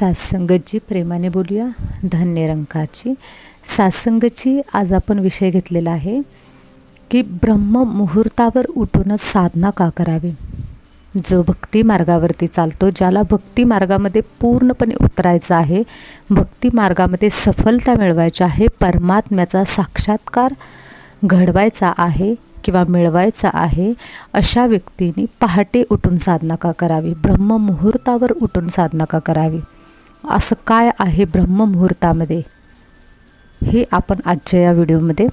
सासंगतची प्रेमाने बोलूया. धन्य रंकाची. सासंगची आज आपण विषय घेतलेला आहे की ब्रह्म मुहूर्तावर उठूनच साधना का करावी? जो भक्ती मार्गावरती चालतो ज्याला भक्ती मार्गामध्ये पूर्णपणे उतरायचं आहे भक्ती मार्गामध्ये सफलता मिळवायची आहे परमात्म्याचा साक्षात्कार घडवायचा आहे किंवा मिळवायचा आहे अशा व्यक्तीने पहाटे उठून साधना का करावी? ब्रह्म मुहूर्तावर उठून साधना का करावी? असं काय आहे ब्रह्ममुहूर्तामध्ये? हे आपण आजच्या या व्हिडिओमध्ये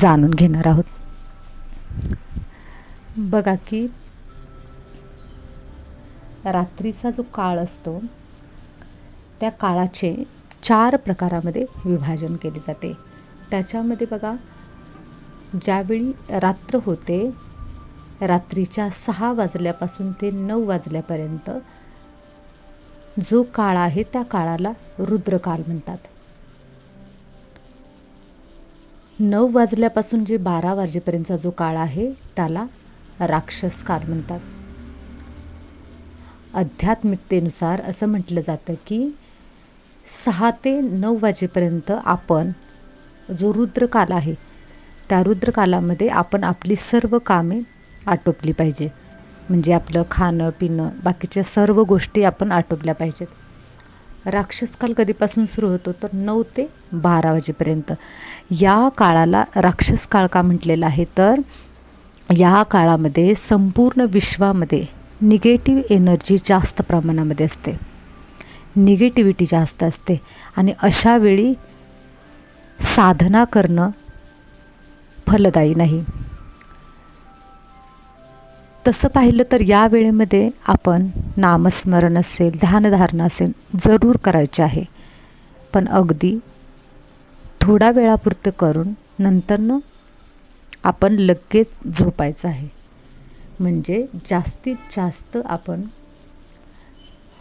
जाणून घेणार आहोत. बघा की रात्रीचा जो काळ असतो त्या काळाचे चार प्रकारामध्ये विभाजन केले जाते. त्याच्यामध्ये बघा ज्यावेळी रात्र होते रात्रीच्या सहा वाजल्यापासून ते नऊ वाजल्यापर्यंत जो काळ आहे त्या काळाला रुद्रकाल म्हणतात. नऊ वाजल्यापासून जे बारा वाजेपर्यंतचा जो काळ आहे त्याला राक्षस काल म्हणतात. आध्यात्मिकतेनुसार असं म्हटलं जातं की सहा ते नऊ वाजेपर्यंत आपण जो रुद्रकाल आहे त्या रुद्रकालामध्ये आपण आपली सर्व कामे आटोपली पाहिजे. म्हणजे आपलं खाणं पिणं बाकीच्या सर्व गोष्टी आपण आटोपल्या पाहिजेत. राक्षसकाल कधीपासून सुरू होतो? तर नऊ ते बारा वाजेपर्यंत. या काळाला राक्षस काळ का म्हटलेला आहे? तर या काळामध्ये संपूर्ण विश्वामध्ये निगेटिव्ह एनर्जी जास्त प्रमाणामध्ये असते. निगेटिव्हिटी जास्त असते. आणि अशा वेळी साधना करणं फलदायी नाही. तसं पाहिलं तर या वेळेमध्ये आपण नामस्मरण असेल ध्यानधारणा असेल जरूर करायचे आहे. पण अगदी थोडा वेळापुरतं करून नंतरनं आपण लगेच झोपायचं आहे. म्हणजे जास्तीत जास्त आपण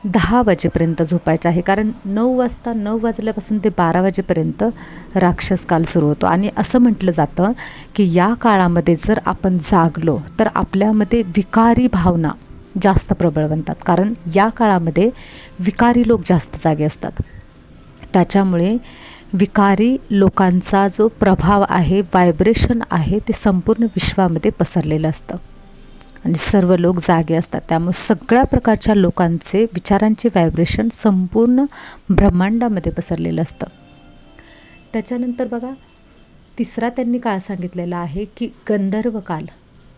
दहा वाजेपर्यंत झोपायचं आहे. कारण नऊ वाजता नऊ वाजल्यापासून ते बारा वाजेपर्यंत राक्षस काल सुरू होतो. आणि असं म्हटलं जातं की या काळामध्ये जर आपण जागलो तर आपल्यामध्ये विकारी भावना जास्त प्रबळ बनतात. कारण या काळामध्ये विकारी लोक जास्त जागे असतात. त्याच्यामुळे विकारी लोकांचा जो प्रभाव आहे व्हायब्रेशन आहे ते संपूर्ण विश्वामध्ये पसरलेलं असतं. आणि सर्व लोक जागे असतात. त्यामुळे सगळ्या प्रकारच्या लोकांचे विचारांचे व्हायब्रेशन संपूर्ण ब्रह्मांडामध्ये पसरलेलं असतं. त्याच्यानंतर बघा तिसरा त्यांनी काळ सांगितलेला आहे की गंधर्व काल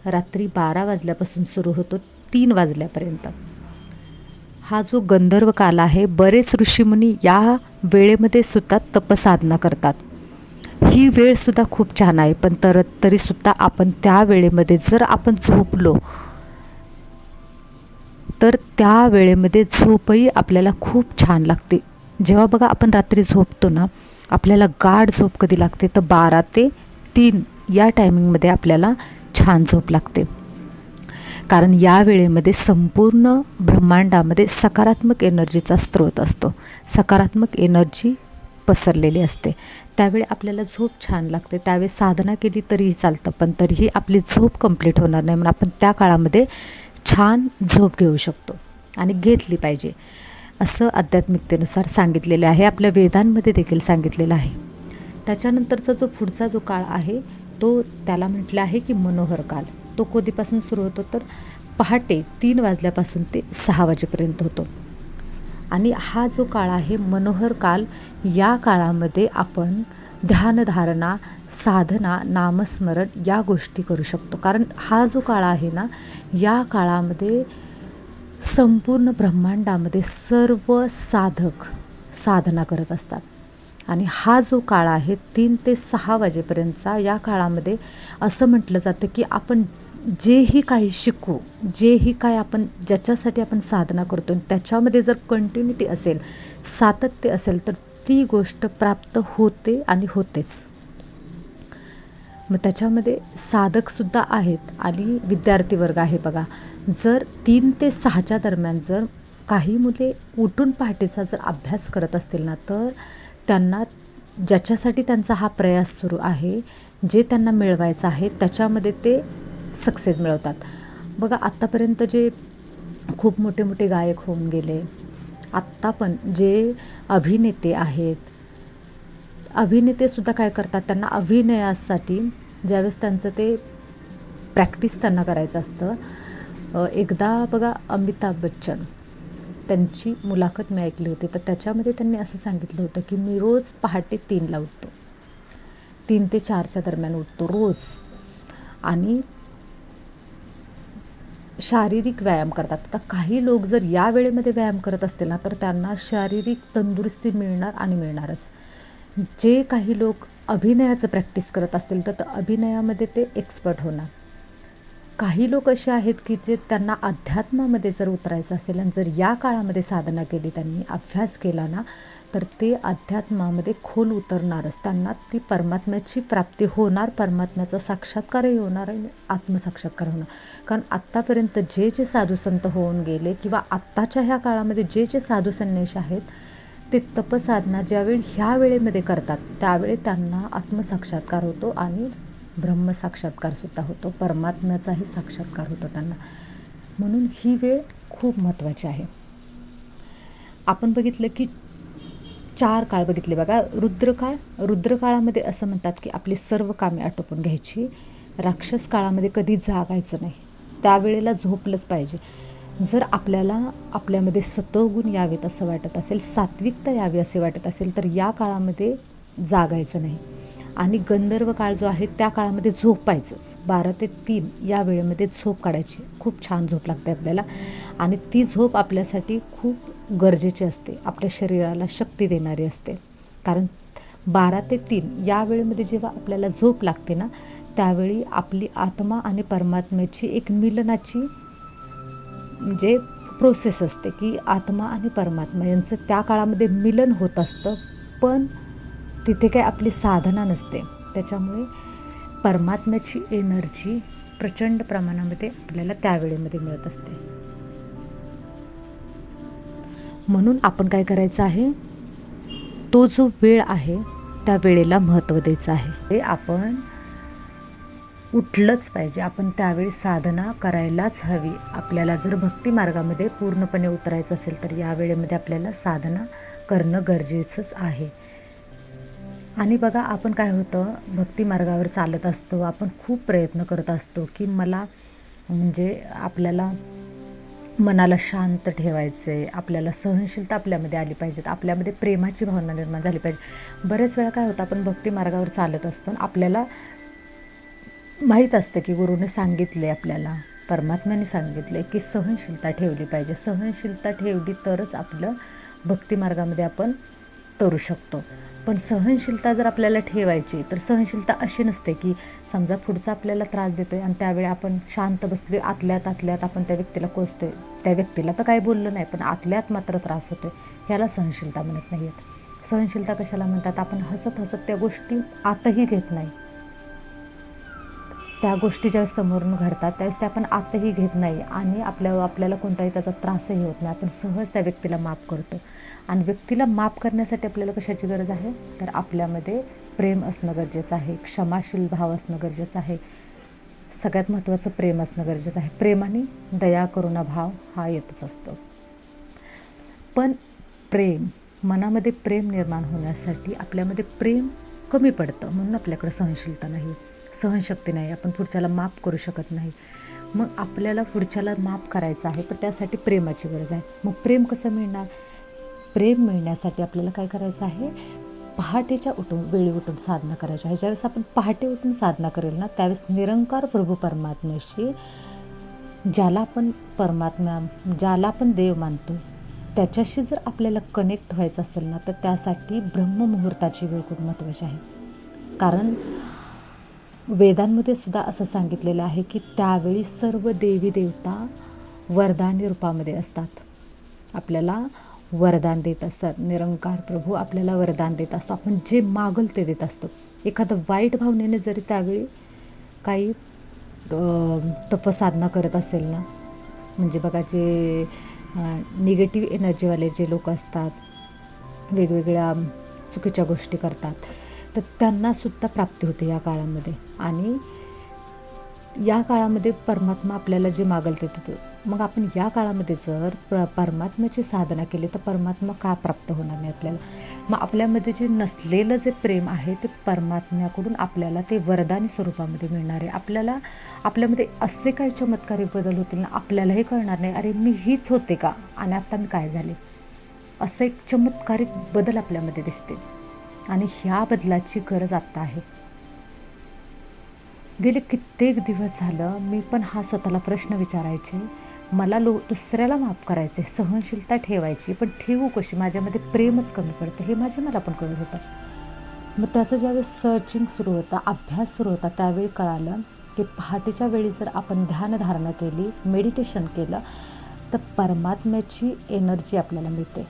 रात्री बारा वाजल्यापासून सुरू होतो तीन वाजल्यापर्यंत. हा जो गंधर्व काल आहे बरेच ऋषीमुनी या वेळेमध्ये सुद्धा तपसाधना करतात. ही वेळसुद्धा खूप छान आहे. पण तर तरीसुद्धा आपण त्या वेळेमध्ये जर आपण झोपलो तर त्या वेळेमध्ये झोपही आपल्याला खूप छान लागते. जेव्हा बघा आपण रात्री झोपतो ना आपल्याला गाढ झोप कधी लागते? तर बारा ते तीन या टायमिंगमध्ये आपल्याला छान झोप लागते. कारण या वेळेमध्ये संपूर्ण ब्रह्मांडामध्ये सकारात्मक एनर्जीचा स्रोत असतो. सकारात्मक एनर्जी पसरलेली असते. त्यावेळी आपल्याला झोप छान लागते. त्यावेळी साधना केली तरीही चालतं पण तरीही आपली झोप कंप्लीट होणार नाही. म्हणून आपण त्या काळामध्ये छान झोप घेऊ शकतो आणि घेतली पाहिजे. असं आध्यात्मिकतेनुसार सांगितलेले आहे. आपल्या वेदांमध्ये देखील सांगितलेलं आहे. त्याच्यानंतरचा जो पुढचा जो काळ आहे तो त्याला म्हटलं आहे की मनोहर काल. तो कधीपासून सुरू होतो तर पहाटे तीन वाजल्यापासून ते सहा वाजेपर्यंत होतो. आणि हा जो काळ आहे मनोहर काल या काळामध्ये आपण ध्यानधारणा साधना नामस्मरण या गोष्टी करू शकतो. कारण हा जो काळ आहे ना या काळामध्ये संपूर्ण ब्रह्मांडामध्ये सर्व साधक साधना करत असतात. आणि हा जो काळ आहे तीन ते सहा वाजेपर्यंतचा या काळामध्ये असं म्हटलं जातं की आपण जेही काही शिकू जेही काय आपण ज्याच्यासाठी आपण साधना करतो त्याच्यामध्ये जर कंटिन्युटी असेल सातत्य असेल तर ती गोष्ट प्राप्त होते आणि होतेच. मग त्याच्यामध्ये साधकसुद्धा आहेत आणि विद्यार्थी वर्ग आहे बघा. जर तीन ते सहाच्या दरम्यान जर काही मुले उठून पहाटेचा जर अभ्यास करत असतील ना तर त्यांना ज्याच्यासाठी त्यांचा हा प्रयास सुरू आहे जे त्यांना मिळवायचं आहे त्याच्यामध्ये ते सक्सेस मिळवतात. बघा आत्तापर्यंत जे खूप मोठे मोठे गायक होऊन गेले आत्ता पण जे अभिनेते आहेत अभिनेतेसुद्धा काय करतात त्यांना अभिनयासाठी ज्यावेळेस त्यांचं ते प्रॅक्टिस त्यांना करायचं असतं एकदा बघा अमिताभ बच्चन त्यांची मुलाखत मी ऐकली होती तर त्याच्यामध्ये त्यांनी असं सांगितलं होतं की मी रोज पहाटे तीनला उठतो. तीन ते चारच्या दरम्यान उठतो रोज. आणि शारीरिक व्यायाम करतात. आता काही लोक जर या वेळेमध्ये व्यायाम करत असतील ना तर त्यांना शारीरिक तंदुरुस्ती मिळणार आणि मिळणारच. जे काही लोक अभिनयाचं प्रॅक्टिस करत असतील तर अभिनयामध्ये ते एक्सपर्ट होणार. काही लोक असे आहेत की जे त्यांना अध्यात्मामध्ये जर उतरायचं असेल आणि जर या काळामध्ये साधना केली त्यांनी अभ्यास केला ना तर ते अध्यात्मामध्ये खोल उतरणारच त्यांना ती परमात्म्याची प्राप्ती होणार परमात्म्याचा साक्षात्कारही होणार आणि आत्मसाक्षात्कार होणार. कारण आत्तापर्यंत जे जे साधूसंत होऊन गेले किंवा आत्ताच्या ह्या काळामध्ये जे जे साधू आहेत ते तपसाधना ज्यावेळी ह्या वेळेमध्ये करतात त्यावेळी त्यांना आत्मसाक्षात्कार होतो आणि ब्रह्मसाक्षात्कारसुद्धा होतो. परमात्म्याचाही साक्षात्कार होतो त्यांना. म्हणून ही वेळ खूप महत्त्वाची आहे. आपण बघितलं की चार काळ बघितले बघा. रुद्रकाळ रुद्रकाळामध्ये असं म्हणतात की आपली सर्व कामे आटोपून घ्यायची. राक्षस काळामध्ये कधी जागायचं नाही. त्यावेळेला झोपलंच पाहिजे. जर आपल्याला आपल्यामध्ये सतोगुण यावेत असं वाटत असेल सात्विकता यावी असे वाटत असेल तर या काळामध्ये जागायचं नाही. आणि गंधर्व काळ जो आहे त्या काळामध्ये झोपायचंच. बारा ते तीन या वेळेमध्ये झोप काढायची. खूप छान झोप लागते आपल्याला. आणि ती झोप आपल्यासाठी खूप गरजेची असते. आपल्या शरीराला शक्ती देणारी असते. कारण बारा ते तीन या वेळेमध्ये जेव्हा आपल्याला झोप लागते ना त्यावेळी आपली आत्मा आणि परमात्म्याची एक मिलनाची म्हणजे प्रोसेस असते की आत्मा आणि परमात्मा यांचं त्या काळामध्ये मिलन होत असतं पण तिथे काय आपली साधना नसते. त्याच्यामुळे परमात्म्याची एनर्जी प्रचंड प्रमाणामध्ये आपल्याला त्यावेळेमध्ये मिळत असते. म्हणून आपण काय करायचं आहे? तो जो वेळ आहे त्या वेळेला महत्त्व द्यायचं आहे. ते आपण उठलंच पाहिजे. आपण त्यावेळी साधना करायलाच हवी. आपल्याला जर भक्ती मार्गामध्ये पूर्णपणे उतरायचं असेल तर या वेळेमध्ये आपल्याला साधना करणं गरजेचंच आहे. आणि बघा आपण काय होतं? भक्ती मार्गावर चालत असतो. आपण खूप प्रयत्न करत असतो की मला म्हणजे आपल्याला मनाला शांत ठेवायचं आहे आपल्याला सहनशीलता आपल्यामध्ये आली पाहिजेत आपल्यामध्ये प्रेमाची भावना निर्माण झाली पाहिजे. बरेच वेळा काय होतं आपण भक्ती मार्गावर चालत असतो आणि आपल्याला माहीत असतं की गुरुने सांगितले आपल्याला परमात्म्याने सांगितले की सहनशीलता ठेवली पाहिजे. सहनशीलता ठेवली तरच आपलं भक्तिमार्गामध्ये आपण तरू शकतो. पण सहनशीलता जर आपल्याला ठेवायची तर सहनशीलता अशी नसते की समजा पुढचा आपल्याला त्रास देतोय आणि त्यावेळी आपण शांत बसलोय आतल्यात आतल्यात आपण त्या व्यक्तीला कोसतोय. त्या व्यक्तीला तर काही बोललं नाही पण आतल्यात मात्र त्रास होतोय. ह्याला सहनशीलता म्हणत नाही आहेत सहनशीलता कशाला म्हणतात? आपण हसत हसत त्या गोष्टी आतही घेत नाही. त्या गोष्टी ज्यावेळेस समोरून घडतात त्यावेळेस त्या आपण आतही घेत नाही आणि आपल्या आपल्याला कोणताही त्याचा त्रासही होत नाही. आपण सहज त्या व्यक्तीला माफ करतो. आणि व्यक्तीला माफ करण्यासाठी आपल्याला कशाची गरज आहे? तर आपल्यामध्ये प्रेम असणं गरजेचं आहे. क्षमाशील भाव असणं गरजेचं आहे. सगळ्यात महत्त्वाचं प्रेम असणं गरजेचं आहे. प्रेमाने दया करुणा भाव हा येतच असतो. पण प्रेम मनामध्ये प्रेम निर्माण होण्यासाठी आपल्यामध्ये प्रेम कमी पडतं म्हणून आपल्याकडे सहनशीलता नाही. सहनशक्ती नाही आपण पुढच्याला माफ करू शकत नाही. मग आपल्याला पुढच्याला माफ करायचं आहे पण त्यासाठी प्रेमाची गरज आहे. मग प्रेम कसं मिळणार? प्रेम मिळण्यासाठी आपल्याला काय करायचं आहे? पहाटेच्या उठून वेळी उठून साधना करायची आहे. ज्यावेळेस आपण पहाटे उठून साधना करेल ना त्यावेळेस निरंकार प्रभू परमात्म्याशी ज्याला आपण परमात्मा ज्याला आपण देव मानतो त्याच्याशी जर आपल्याला कनेक्ट व्हायचं असेल ना तर त्यासाठी ब्रह्ममुहूर्ताची वेळ खूप महत्त्वाची आहे. कारण वेदांमध्ये सुद्धा असं सांगितलेलं आहे की त्यावेळी सर्व देवी देवता वरदानी रूपामध्ये असतात. आपल्याला वरदान देत असतात. निरंकार प्रभू आपल्याला वरदान देत असतो. आपण जे मागल ते देत असतो. एखादं वाईट भावनेने जरी त्यावेळी काही तपसाधना करत असेल ना म्हणजे बघा जे निगेटिव्ह एनर्जीवाले जे लोक असतात वेगवेगळ्या चुकीच्या गोष्टी करतात तर त्यांनासुद्धा प्राप्ती होते या काळामध्ये. आणि या काळामध्ये परमात्मा आपल्याला जे मागल ते मग आपण या काळामध्ये जर प्र परमात्म्याची साधना केली तर परमात्मा का प्राप्त होणार नाही आपल्याला? मग आपल्यामध्ये जे नसलेलं जे प्रेम आहे ते परमात्म्याकडून आपल्याला ते वरदानी स्वरूपामध्ये मिळणार आहे. आपल्याला आपल्यामध्ये असे काही चमत्कारी बदल होतील ना आपल्यालाही कळणार नाही अरे मी हीच होते का? आणि आता मी काय झाले? असं एक चमत्कारिक बदल आपल्यामध्ये दिसते आणि ह्या बदलाची गरज आत्ता आहे. गेले कित्येक दिवस झालं मी पण हा स्वतःला प्रश्न विचारायचे. मला लो दुसऱ्याला माफ करायचे सहनशीलता ठेवायची पण ठेवू कशी? माझ्यामध्ये प्रेमच कमी पडतं हे माझे मला पण कळत होतं. मग त्याचं ज्यावेळेस सर्चिंग सुरू होता अभ्यास सुरू होता त्यावेळी कळालं की पहाटेच्या वेळी जर आपण ध्यानधारणा केली मेडिटेशन केलं तर परमात्म्याची एनर्जी आपल्याला मिळते.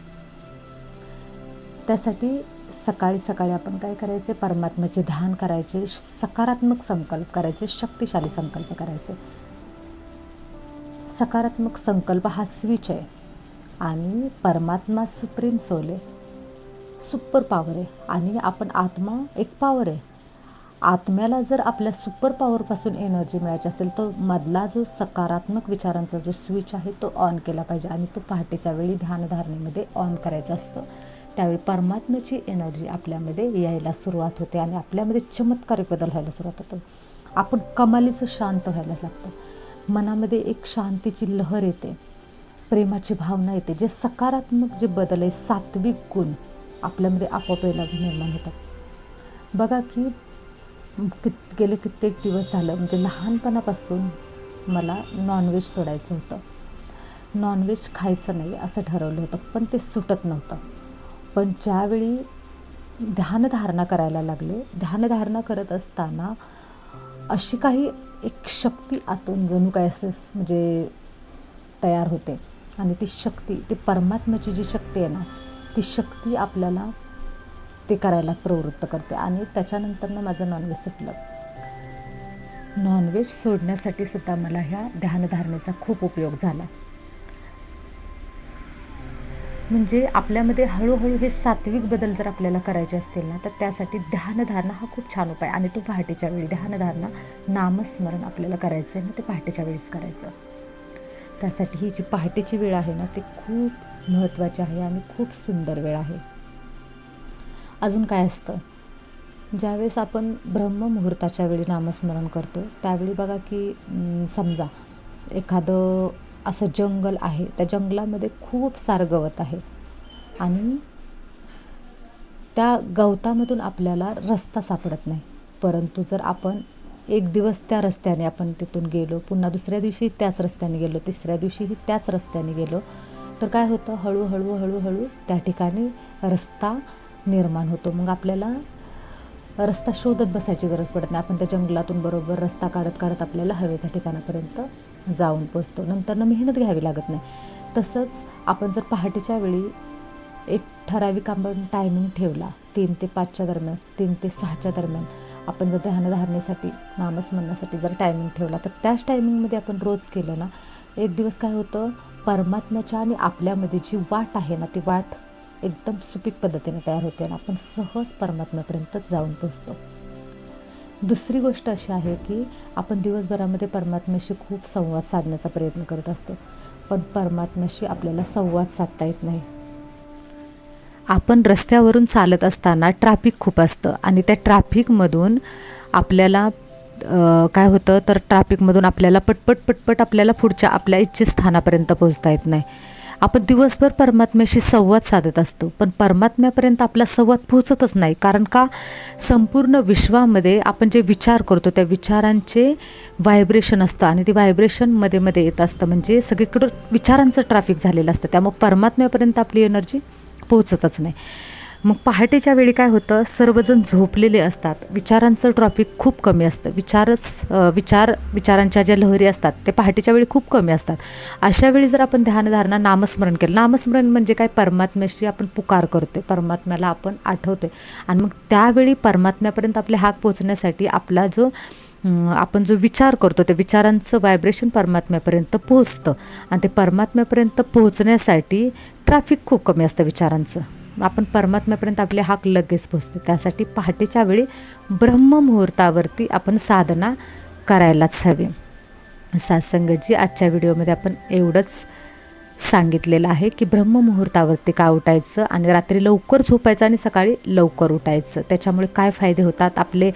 त्यासाठी सकाळी सकाळी आपण काय करायचे? परमात्म्याचे ध्यान करायचे सकारात्मक संकल्प करायचे शक्तिशाली संकल्प करायचे. सकारात्मक संकल्प हा स्विच आहे आणि परमात्मा सुप्रीम सोल आहे. सुपर पॉवर आहे आणि आपण आत्मा एक पॉवर आहे. आत्म्याला जर आपल्या सुपर पॉवरपासून एनर्जी मिळायची असेल तर मधला जो सकारात्मक विचारांचा जो स्विच आहे तो ऑन केला पाहिजे आणि तो पहाटेच्या वेळी ध्यानधारणेमध्ये ऑन करायचं असतं. त्यावेळी परमात्म्याची एनर्जी आपल्यामध्ये यायला सुरुवात होते आणि आपल्यामध्ये चमत्कारिक बदल व्हायला सुरुवात होतो. आपण कमालीचं शांत व्हायला लागतो. मनामध्ये एक शांतीची लहर येते. प्रेमाची भावना येते. जे सकारात्मक जे बदल आहे सात्विक गुण आपल्यामध्ये आपोआप यायला निर्माण होतात. बघा की कित गेले कित्येक दिवस झालं म्हणजे लहानपणापासून मला नॉनव्हेज सोडायचं होतं. नॉनव्हेज खायचं नाही असं ठरवलं होतं पण ते सुटत नव्हतं. पण ज्यावेळी ध्यानधारणा करायला लागले ध्यानधारणा करत असताना अशी काही एक शक्ती आतून जणू काय असं म्हणजे तयार होते. आणि ती शक्ती ती परमात्म्याची जी शक्ती आहे ना ती शक्ती आपल्याला ते करायला प्रवृत्त करते. आणि त्याच्यानंतरनं माझं नॉनव्हेज सुटलं. नॉनव्हेज सोडण्यासाठी सुद्धा मला ह्या ध्यानधारणेचा खूप उपयोग झाला. म्हणजे आपल्यामध्ये हळूहळू हे सात्विक बदल जर आपल्याला करायचे असतील ना तर त्यासाठी ध्यानधारणा हा खूप छान उपाय. आणि तो पहाटेच्या वेळी. ध्यानधारणा नामस्मरण आपल्याला करायचं आहे ना ते पहाटेच्या वेळीच करायचं. त्यासाठी ही जी पहाटेची वेळ आहे ना ती खूप महत्त्वाची आहे आणि खूप सुंदर वेळ आहे. अजून काय असतं? ज्यावेळेस आपण ब्रह्ममुहूर्ताच्या वेळी नामस्मरण करतो त्यावेळी बघा की समजा एखादं असं जंगल आहे. त्या जंगलामध्ये खूप सारं गवत आहे. आणि त्या गवतामधून आपल्याला रस्ता सापडत नाही. परंतु जर आपण एक दिवस त्या रस्त्याने आपण तिथून गेलो पुन्हा दुसऱ्या दिवशी त्याच रस्त्याने गेलो तिसऱ्या दिवशीही त्याच रस्त्याने गेलो तर काय होतं? हळूहळू हळूहळू त्या ठिकाणी रस्ता निर्माण होतो. मग आपल्याला रस्ता शोधत बसायची गरज पडत नाही. आपण त्या जंगलातून बरोबर रस्ता काढत काढत आपल्याला हवे त्या ठिकाणापर्यंत जाऊन पोचतो नंतरनं मेहनत घ्यावी लागत नाही. तसंच आपण जर पहाटेच्या वेळी एक ठराविक आपण टायमिंग ठेवला तीन ते पाचच्या दरम्यान तीन ते सहाच्या दरम्यान आपण जर ध्यानधारणेसाठी नामस्मरणासाठी जर टायमिंग ठेवला तर त्याच टायमिंगमध्ये आपण रोज केलं ना एक दिवस काय होतं परमात्म्याच्या आणि आपल्यामध्ये जी वाट आहे ना ती वाट एकदम सुपीक पद्धतीने तयार होते आणि आपण सहज परमात्म्यापर्यंत जाऊन पोचतो. दुसरी गोष्ट अशी आहे की आपण दिवसभरामध्ये परमात्म्याशी खूप संवाद साधण्याचा प्रयत्न करत असतो पण परमात्म्याशी आपल्याला संवाद साधता येत नाही. आपण रस्त्यावरून चालत असताना ट्रॅफिक खूप असतं आणि त्या ट्रॅफिकमधून आपल्याला काय होतं तर ट्रॅफिकमधून आपल्याला पटपट पटपट आपल्याला पुढच्या आपल्या इच्छितस्थानापर्यंत पोहोचता येत नाही. आपण दिवसभर परमात्म्याशी संवाद साधत असतो. पण परमात्म्यापर्यंत आपला संवाद पोहोचतच नाही. कारण का? संपूर्ण विश्वामध्ये आपण जे विचार करतो त्या विचारांचे व्हायब्रेशन असतं आणि ते व्हायब्रेशनमध्ये मध्ये येत असतं. म्हणजे सगळीकडं विचारांचं ट्रॅफिक झालेलं असतं. त्यामुळे परमात्म्यापर्यंत आपली एनर्जी पोहोचतच नाही. मग पहाटेच्या वेळी काय होतं? सर्वजण झोपलेले असतात. विचारांचं ट्रॉफिक खूप कमी असतं. विचारच विचार विचारांच्या ज्या लहरी असतात ते पहाटेच्या वेळी खूप कमी असतात. अशा वेळी जर आपण ध्यानधारणा नामस्मरण केलं नामस्मरण म्हणजे काय? परमात्म्याशी आपण पुकार करतोय. परमात्म्याला आपण आठवतोय. आणि मग त्यावेळी परमात्म्यापर्यंत आपले हाक पोचण्यासाठी आपला जो आपण जो विचार करतो त्या विचारांचं व्हायब्रेशन परमात्म्यापर्यंत पोहोचतं. आणि ते परमात्म्यापर्यंत पोहोचण्यासाठी ट्रॅफिक खूप कमी असतं विचारांचं. आपण परमात्म्यापर्यंत आपले हाक लगेच पोचते. त्यासाठी पहाटेच्या वेळी ब्रह्ममुहूर्तावरती आपण साधना करायलाच हवी. सासंगजी आजच्या व्हिडिओमध्ये आपण एवढंच सांगितलेलं आहे की ब्रह्ममुहूर्तावरती का उठायचं आणि रात्री लवकर झोपायचं आणि सकाळी लवकर उठायचं. त्याच्यामुळे काय फायदे होतात? आपले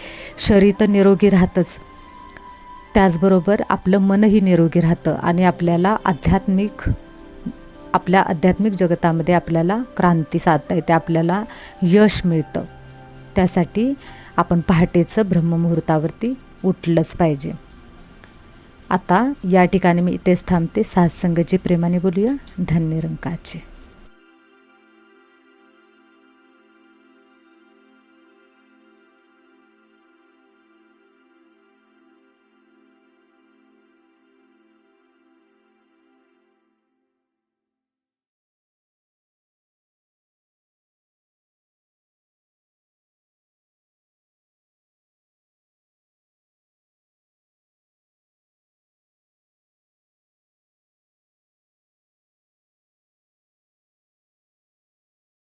शरीर तर निरोगी राहतंच. त्याचबरोबर आपलं मनही निरोगी राहतं आणि आपल्याला आध्यात्मिक आपल्या आध्यात्मिक जगतामध्ये आपल्याला क्रांती साधता येते आपल्याला यश मिळतं. त्यासाठी आपण पहाटेचं ब्रह्ममुहूर्तावरती उठलंच पाहिजे. आता या ठिकाणी मी इथेच थांबते. सासंगजी प्रेमाने बोलूया धन्य रंकाचे